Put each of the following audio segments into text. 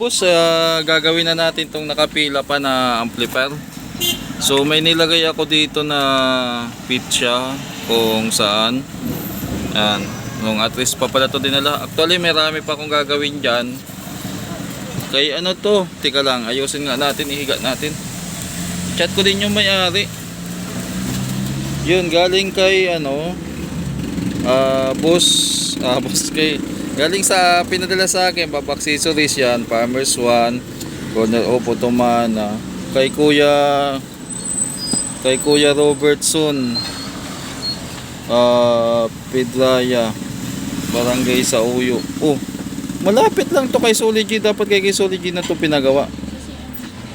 Boss, ah, gagawin na natin tong nakapila pa na amplifier. So may nilagay ako dito na pit siya kung saan. Yan. Nung at least pa pala to dinala. Actually marami pa akong gagawin dyan. Kay ano to? Tika lang, ayusin nga natin, ihiga natin. Chat ko din yung may-ari. Yun, galing kay ano, ah boss, ah boss kay, galing sa pinadala sa akin, babak accessories yan, Farmers One, Corner of Otomana, kay Kuya, kay Kuya Robertson, ah Pedraya, Barangay sa Uyo. Oh, malapit lang to kay Solid G, dapat kay kay na to pinagawa.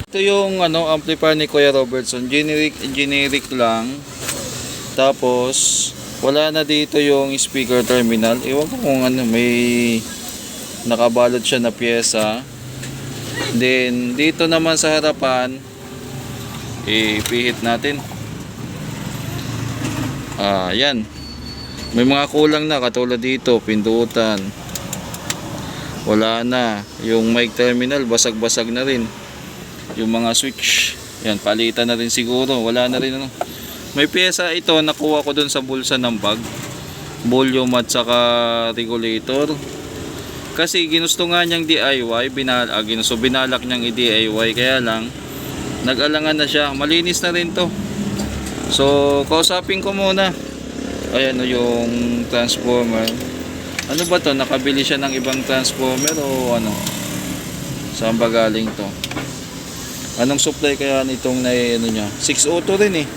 Ito yung ano, amplifier ni Kuya Robertson, generic, generic lang. Tapos, wala na dito yung speaker terminal. Ewan ko kung ano, may nakabalot siya na pyesa. Then, dito naman sa harapan, ipihit natin. Ah, yan. May mga kulang na katulad dito, pindutan. Wala na. Yung mic terminal, basag-basag na rin. Yung mga switch, yan, palitan na rin siguro. Wala na rin ano. May pyesa ito, nakuha ko dun sa bulsa ng bag. Volume at saka regulator. Kasi ginusto nga niyang DIY, binal ah, ginusto binalak niyang i-DIY kaya lang nag-alangan na siya. Malinis na rin to. So, kausapin ko muna. Ayan o yung transformer. Ano ba to? Nakabili siya ng ibang transformer o ano? Saan ba galing to? Anong supply kaya nitong na ano niya? 602 rin eh.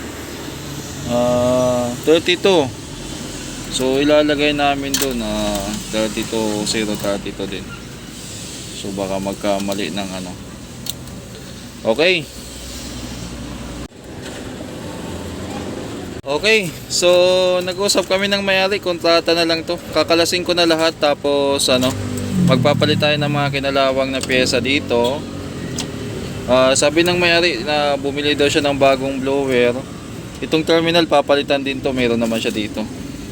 Ah, 32. So ilalagay namin doon na 32 032 din. So baka magkamali ng ano. Okay. Okay, so nag-usap kami ng may-ari, kontrata na lang to. Kakalasin ko na lahat tapos ano, magpapalit tayo ng mga kinalawang na pyesa dito. Ah, sabi ng may-ari na bumili daw siya ng bagong blower. Itong terminal papalitan din to, meron naman siya dito.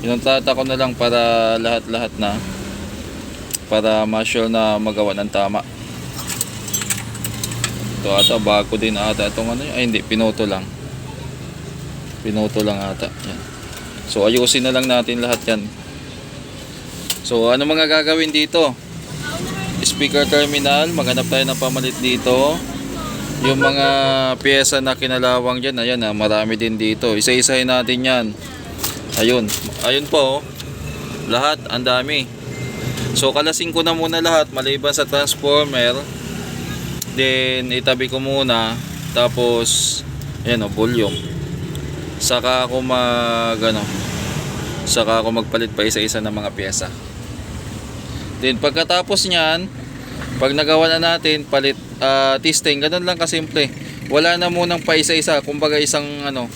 Inontrata ko na lang para lahat-lahat na para ma-sure na magawa ng tama. Ito ata bago din ata itong ano, ay hindi, pinoto lang. Pinoto lang ata. Yan. So ayusin na lang natin lahat yan. So ano mga gagawin dito? Speaker terminal, maghanap tayo ng pamalit dito. Yung mga pyesa na kinalawang dyan, ayan ah, marami din dito. Isa-isahin natin yan. Ayun, ayun po. oh. Lahat, ang dami. So kalasin ko na muna lahat maliban sa transformer. Then itabi ko muna. Tapos, ayan o, volume. Saka ako mag, ano, saka ako magpalit pa isa-isa ng mga pyesa. Then pagkatapos niyan, pag nagawa na natin, palit ah, testing, ganun lang kasimple. Wala na munang pa isa-isa, kumbaga isang ano,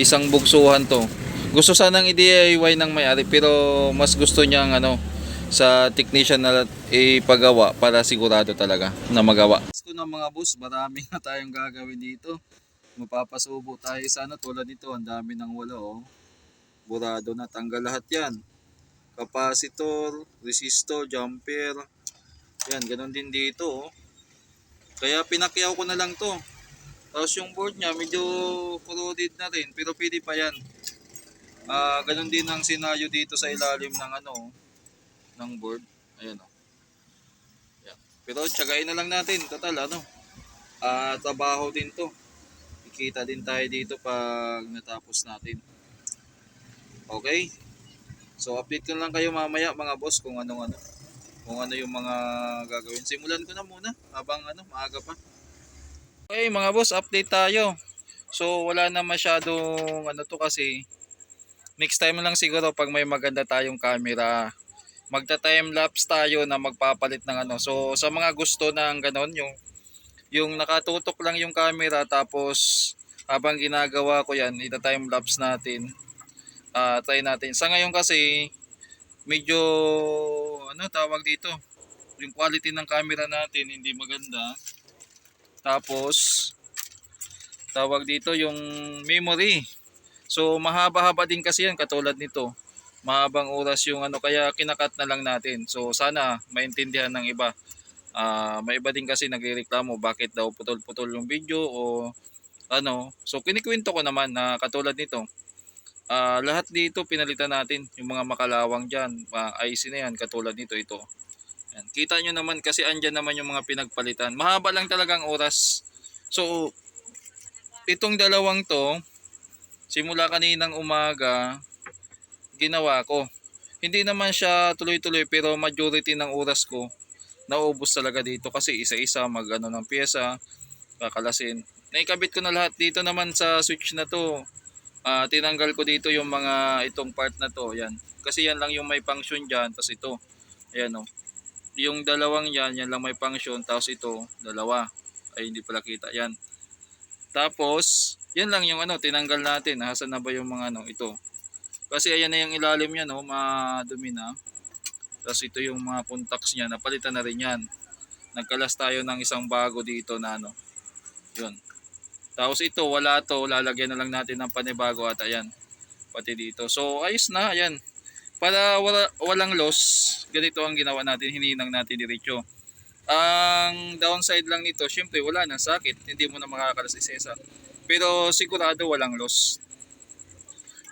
isang bugsuhan to. Gusto sanang i-DIY ng may-ari pero mas gusto niyang ano sa technician na ipagawa para sigurado talaga na magawa. Gusto ng mga boss, marami na tayong gagawin dito. Mapapasubo tayo sa ano tulad nito, ang dami ng wala oh. Burado na tanggal lahat 'yan. Capacitor, resistor, jumper, yan, ganun din dito. Oh. Kaya pinakyaw ko na lang to. Tapos yung board niya medyo corroded na rin. Pero pwede pa yan. Ah, ganun din ang sinayo dito sa ilalim ng ano ng board. Ayan oh. Yan. Pero tsagain na lang natin. Total ano. Ah, trabaho din to. Ikita din tayo dito pag natapos natin. Okay? So update ko lang kayo mamaya mga boss kung anong ano kung ano yung mga gagawin. Simulan ko na muna habang ano, maaga pa. Okay mga boss, update tayo. So wala na masyadong ano to kasi next time lang siguro pag may maganda tayong camera. Magta time lapse tayo na magpapalit ng ano. So sa mga gusto ng ganon yung yung nakatutok lang yung camera tapos habang ginagawa ko yan, ita time lapse natin. Ah, try natin. Sa ngayon kasi medyo ano tawag dito? Yung quality ng camera natin hindi maganda. Tapos tawag dito yung memory. So mahaba-haba din kasi yan katulad nito. Mahabang oras yung ano kaya kinakat na lang natin. So sana maintindihan ng iba. Ah, may iba din kasi nagrereklamo bakit daw putol-putol yung video o ano. So kinikwento ko naman na katulad nito. Ah, lahat dito pinalitan natin yung mga makalawang diyan, uh, IC na yan katulad nito ito. Yan. Kita nyo naman kasi andyan naman yung mga pinagpalitan. Mahaba lang talagang oras. So itong dalawang to simula kaninang umaga ginawa ko. Hindi naman siya tuloy-tuloy pero majority ng oras ko naubos talaga dito kasi isa-isa mag ano ng pyesa, kakalasin. Naikabit ko na lahat dito naman sa switch na to. Ah, tinanggal ko dito yung mga itong part na to, yan. Kasi yan lang yung may function diyan, tapos ito. Ayan oh. Yung dalawang yan, yan lang may function, tapos ito, dalawa. Ay hindi pala kita, yan. Tapos, yan lang yung ano, tinanggal natin. Hasan na ba yung mga ano, ito. Kasi ayan na yung ilalim niya, no, madumi na. Tapos ito yung mga contacts niya, napalitan na rin yan. Nagkalas tayo ng isang bago dito na ano. Yun. Tapos ito, wala to, lalagyan na lang natin ng panibago at ayan. Pati dito. So, ayos na, ayan. Para wala, walang loss, ganito ang ginawa natin, hininang natin diretso. Ang downside lang nito, syempre wala na sakit, hindi mo na makakalas isesa. Pero sigurado walang loss.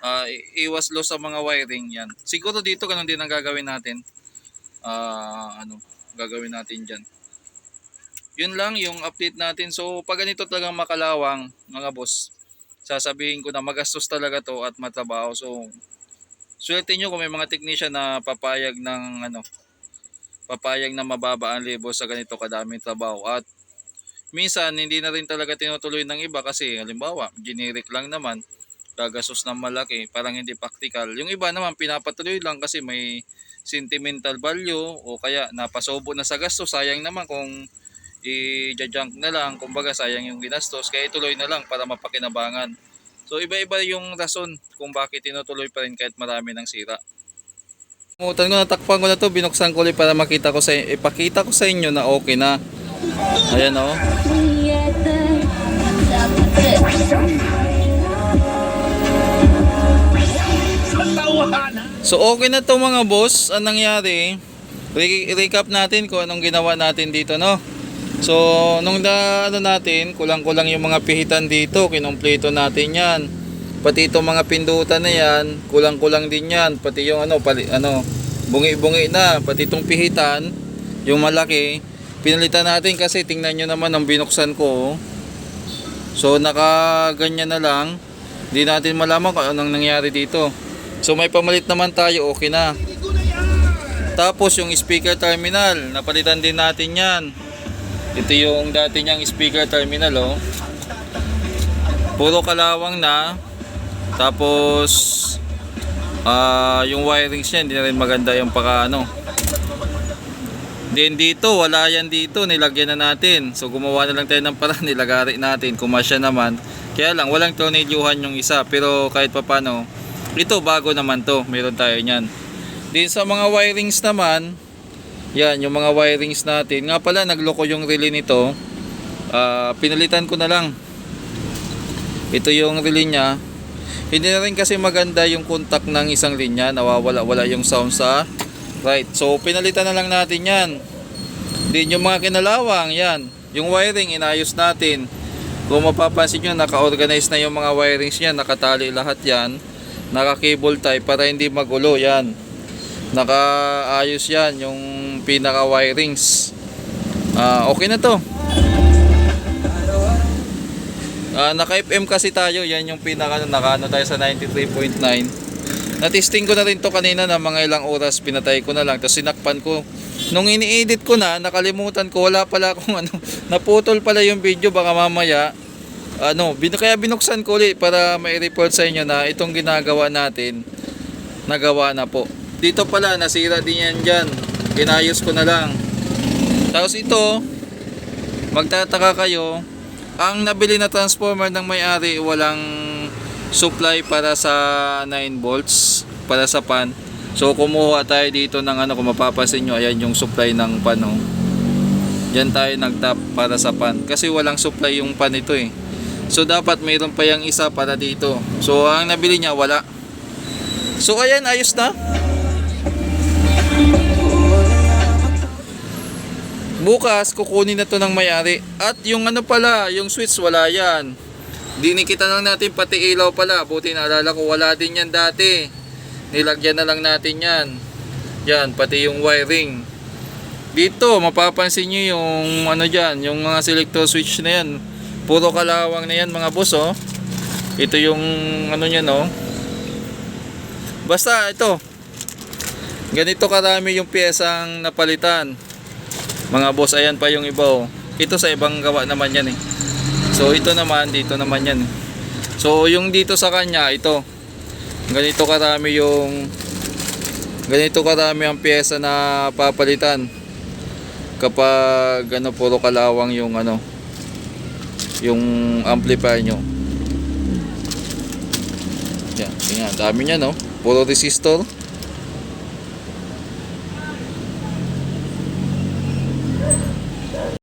I- iwas loss sa mga wiring yan. Siguro dito ganun din ang gagawin natin. Ah, ano, gagawin natin diyan. Yun lang yung update natin. So, pag ganito talagang makalawang, mga boss, sasabihin ko na magastos talaga to at matrabaho. So, swerte nyo kung may mga technician na papayag ng ano, papayag na mababa ang libo sa ganito kadaming trabaho. At minsan, hindi na rin talaga tinutuloy ng iba kasi halimbawa, generic lang naman, gagastos ng malaki, parang hindi practical. Yung iba naman, pinapatuloy lang kasi may sentimental value o kaya napasobo na sa gasto, sayang naman kung i-junk na lang, kumbaga sayang yung ginastos, kaya ituloy na lang para mapakinabangan. So iba-iba yung rason kung bakit tinutuloy pa rin kahit marami ng sira. Kumutan ko, natakpan ko na to, binuksan ko ulit para makita ko sa ipakita ko sa inyo na okay na. Ayan oh. So okay na to mga boss. Ang nangyari, re- recap natin kung anong ginawa natin dito no. So nung da, ano natin, kulang-kulang yung mga pihitan dito, kinumpleto natin 'yan. Pati itong mga pindutan na 'yan, kulang-kulang din 'yan. Pati yung ano, pali, ano, bungi-bungi na, pati itong pihitan, yung malaki, pinalitan natin kasi tingnan nyo naman ang binuksan ko. oh. So naka ganyan na lang. Hindi natin malaman kung anong nangyari dito. So may pamalit naman tayo, okay na. Tapos yung speaker terminal, napalitan din natin yan. Ito yung dati niyang speaker terminal oh. Puro kalawang na. Tapos ah yung wirings niya hindi na rin maganda yung paka ano. Then dito, wala yan dito, nilagyan na natin. So gumawa na lang tayo ng parang nilagari natin, kumasya naman. Kaya lang, walang tornilyuhan yung isa. Pero kahit papano, ito bago naman to, meron tayo niyan. Din sa mga wirings naman, yan, yung mga wirings natin. Nga pala, nagloko yung relay nito. Ah, pinalitan ko na lang. Ito yung relay niya. Hindi na rin kasi maganda yung contact ng isang linya. Nawawala-wala yung sound sa right. So, pinalitan na lang natin yan. Din yung mga kinalawang, yan. Yung wiring, inayos natin. Kung mapapansin nyo, naka-organize na yung mga wirings niya. Nakatali lahat yan. Naka-cable tie para hindi magulo, yan. Nakaayos yan, yung pinaka-wirings. Ah, okay na to. Ah, naka-FM kasi tayo, yan yung pinaka nakano tayo sa 93.9. Na-testing ko na rin to kanina na mga ilang oras pinatay ko na lang tapos sinakpan ko. Nung ini-edit ko na, nakalimutan ko wala pala akong ano, naputol pala yung video baka mamaya ano, bin kaya binuksan ko ulit para mai-report sa inyo na itong ginagawa natin nagawa na po. Dito pala nasira din yan diyan. Inayos ko na lang. Tapos ito, magtataka kayo, ang nabili na transformer ng may-ari walang supply para sa 9 volts para sa pan. So kumuha tayo dito ng ano kung mapapansin nyo ayan yung supply ng pan oh. Diyan tayo nagtap para sa pan kasi walang supply yung pan ito eh. So dapat mayroon pa yung isa para dito. So ang nabili niya wala. So ayan ayos na. Bukas, kukunin na to ng may-ari. At yung ano pala, yung switch, wala yan. Dinikita lang natin pati ilaw pala. Buti naalala ko, wala din yan dati. Nilagyan na lang natin yan. Yan, pati yung wiring. Dito, mapapansin nyo yung ano dyan, yung mga selector switch na yan. Puro kalawang na yan mga boss, oh. Ito yung ano niya, no. Basta, ito. Ganito karami yung piyesang napalitan. Mga boss, ayan pa yung iba, oh. Ito sa ibang gawa naman yan, eh. So, ito naman, dito naman yan. eh. So, yung dito sa kanya, ito. Ganito karami yung ganito karami ang piyesa na papalitan kapag ano puro kalawang yung ano yung amplifier nyo yan, yan dami niya no puro resistor